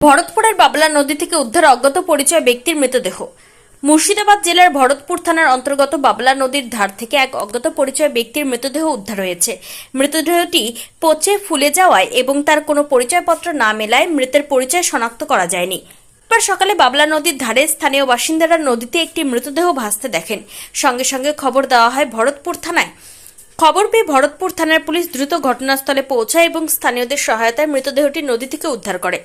ভরতপুরের বাবলা নদী থেকে উদ্ধার অজ্ঞাত পরিচয় ব্যক্তির মৃতদেহ। মুর্শিদাবাদ জেলার ভরতপুর থানার অন্তর্গত বাবলা নদীর ধার থেকে এক অজ্ঞাত পরিচয় ব্যক্তির মৃতদেহ উদ্ধার হয়েছে। মৃতদেহটি পচে ফুলে যাওয়ায় এবং তার কোনো পরিচয়পত্র না মেলায় মৃতের পরিচয় শনাক্ত করা যায়নি। এবার সকালে বাবলা নদীর ধারে স্থানীয় বাসিন্দারা নদীতে একটি মৃতদেহ ভাসতে দেখেন। সঙ্গে সঙ্গে খবর দেওয়া হয় ভরতপুর থানায়। খবর পেয়ে ভরতপুর থানার পুলিশ দ্রুত ঘটনাস্থলে পৌঁছায় এবং স্থানীয়দের সহায়তায় মৃতদেহটি নদী থেকে উদ্ধার করে।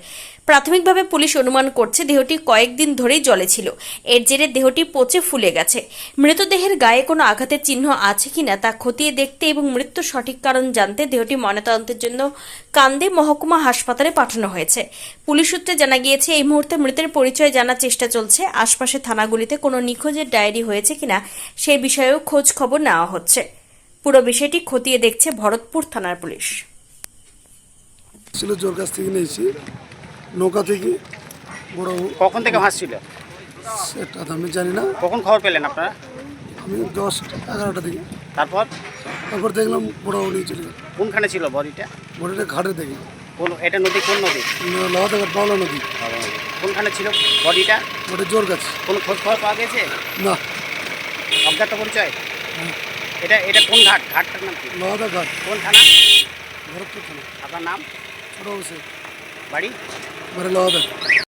প্রাথমিকভাবে পুলিশ অনুমান করছে দেহটি কয়েকদিন ধরেই জলে ছিল। এর জেরে দেহটি পচে ফুলে গেছে। মৃতদেহের গায়ে কোনো আঘাতের চিহ্ন আছে কিনা তা খতিয়ে দেখতে এবং মৃত্যুর সঠিক কারণ জানতে দেহটি ময়নাতদন্তের জন্য কান্দে মহকুমা হাসপাতালে পাঠানো হয়েছে। পুলিশ সূত্রে জানা গিয়েছে, এই মুহূর্তে মৃতের পরিচয় জানার চেষ্টা চলছে। আশপাশের থানাগুলিতে কোনো নিখোঁজের ডায়েরি হয়েছে কিনা সেই বিষয়েও খোঁজ খবর নেওয়া হচ্ছে। পুরো বিষয়টি খতিয়ে দেখছে ভরতপুর থানার পুলিশ। ছিল জোর কাছ থেকে নিয়েছি। নৌকা থেকে বড় কখন থেকে ভাসছিল? সেটা তো আমি জানি না। কখন খবর পেলেন আপনারা? আমি দশ এগারোটা থেকে। তারপর? তারপর দেখলাম বড় নিয়ে চলে গেল। কোনখানে ছিল বডিটা? বড়িটা ঘাটে দেখি কোন এটা নদী কোন নদী? লাহাতে ঘাট পাওলা নদী। কোনখানে ছিল বডিটা? বড়ি জোর গাছ কোনো খোঁজ খবর পাওয়া গেছে? না। অজ্ঞাত পরিচয়? এটা এটা কোন ঘাট? ঘাটটার নাম কি? মহাদা ঘাট। কোন থানা? ভরতপুর থানা। আপনার নাম? ছোট বসে বাড়ি? বাড়ি লাহাদা